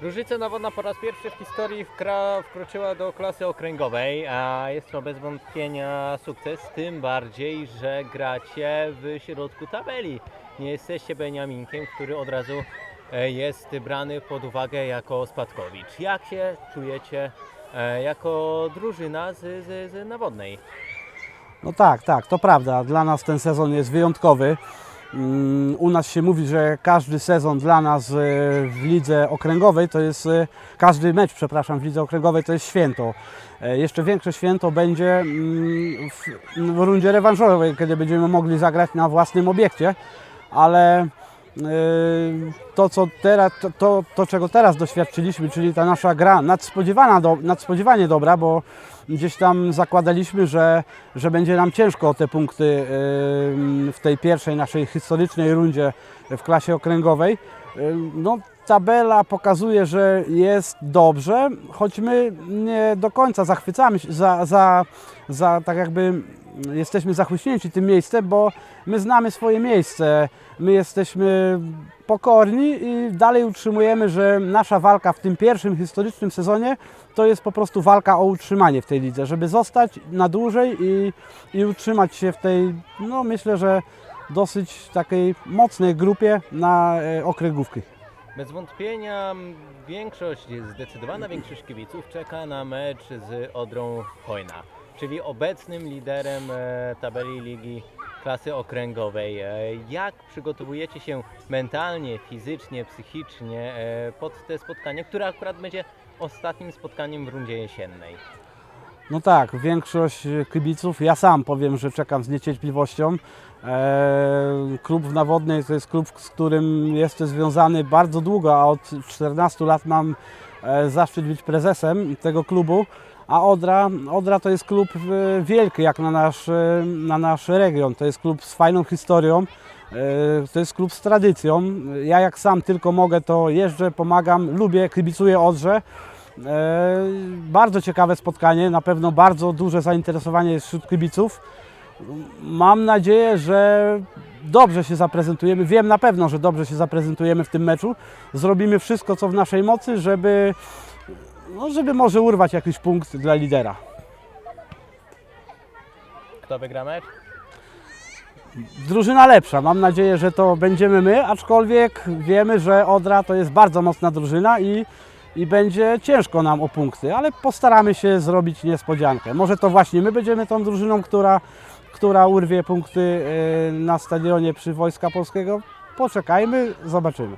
Różyca Nawodna po raz pierwszy w historii wkroczyła do klasy okręgowej, a jest to bez wątpienia sukces, tym bardziej, że gracie w środku tabeli. Nie jesteście Beniaminkiem, który od razu e, jest brany pod uwagę jako spadkowicz. Jak się czujecie e, jako drużyna z, z, z Nawodnej? No tak, tak, to prawda. Dla nas ten sezon jest wyjątkowy. Mm, U nas się mówi, że każdy sezon dla nas e, w lidze okręgowej to jest, e, każdy mecz, przepraszam, w lidze okręgowej to jest święto. E, Jeszcze większe święto będzie mm, w, rundzie rewanżowej, kiedy będziemy mogli zagrać na własnym obiekcie, ale to, co teraz, to, to, to, czego teraz doświadczyliśmy, czyli ta nasza gra nadspodziewana, do, nadspodziewanie dobra, bo gdzieś tam zakładaliśmy, że, że będzie nam ciężko o te punkty yy, w tej pierwszej naszej historycznej rundzie w klasie okręgowej. No, tabela pokazuje, że jest dobrze, choć my nie do końca zachwycamy się, za, za, za tak jakby jesteśmy zachwyśnięci tym miejscem, bo my znamy swoje miejsce, my jesteśmy pokorni i dalej utrzymujemy, że nasza walka w tym pierwszym historycznym sezonie to jest po prostu walka o utrzymanie w tej lidze, żeby zostać na dłużej i, i utrzymać się w tej, no myślę, że dosyć takiej mocnej grupie na e, okręgówki. Bez wątpienia większość, zdecydowana większość kibiców czeka na mecz z Odrą Hojna, czyli obecnym liderem e, tabeli ligi klasy okręgowej. E, Jak przygotowujecie się mentalnie, fizycznie, psychicznie pod te spotkanie, które akurat będzie ostatnim spotkaniem w rundzie jesiennej? No tak, większość kibiców, ja sam powiem, że czekam z niecierpliwością. Eee, klub w Nawodnej to jest klub, z którym jestem związany bardzo długo, a od 14 lat mam e, zaszczyt być prezesem tego klubu. A Odra, Odra to jest klub e, wielki jak na nasz, e, na nasz region. To jest klub z fajną historią. To jest klub z tradycją. Ja jak sam tylko mogę, to jeżdżę, pomagam, lubię, kibicuję Odrze. E, Bardzo ciekawe spotkanie, na pewno bardzo duże zainteresowanie wśród kibiców. Mam nadzieję, że dobrze się zaprezentujemy. Wiem na pewno, że dobrze się zaprezentujemy w tym meczu. Zrobimy wszystko, co w naszej mocy, żeby, no, żeby może urwać jakiś punkt dla lidera. Kto wygra mecz? Drużyna lepsza. Mam nadzieję, że to będziemy my, aczkolwiek wiemy, że Odra to jest bardzo mocna drużyna i, i będzie ciężko nam o punkty, ale postaramy się zrobić niespodziankę. Może to właśnie my będziemy tą drużyną, która, która urwie punkty e, na stadionie przy Wojska Polskiego. Poczekajmy, zobaczymy.